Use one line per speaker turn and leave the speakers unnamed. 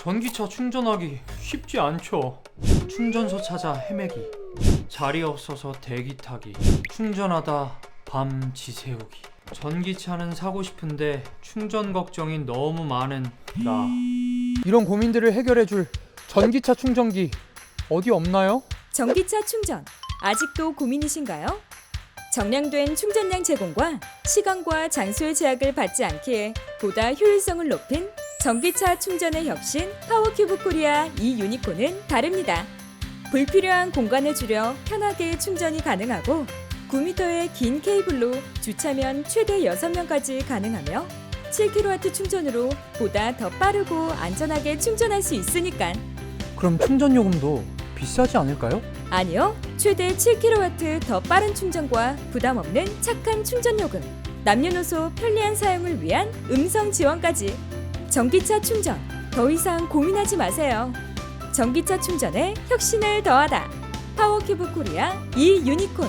전기차 충전하기 쉽지 않죠. 충전소 찾아 헤매기, 자리 없어서 대기 타기, 충전하다 밤 지새우기. 전기차는 사고 싶은데 충전 걱정이 너무 많은 나. 이런 고민들을 해결해줄 전기차 충전기 어디 없나요?
전기차 충전 아직도 고민이신가요? 정량된 충전량 제공과 시간과 장소의 제약을 받지 않기에 보다 효율성을 높인 전기차 충전의 혁신 파워큐브 코리아 이 유니콘은 다릅니다. 불필요한 공간을 줄여 편하게 충전이 가능하고 9m의 긴 케이블로 주차면 최대 6명까지 가능하며 7kW 충전으로 보다 더 빠르고 안전하게 충전할 수 있으니까
그럼 충전 요금도 비싸지 않을까요?
아니요. 최대 7kW 더 빠른 충전과 부담 없는 착한 충전 요금, 남녀노소 편리한 사용을 위한 음성 지원까지. 전기차 충전 더 이상 고민하지 마세요. 전기차 충전에 혁신을 더하다. 파워큐브 코리아 이 유니콘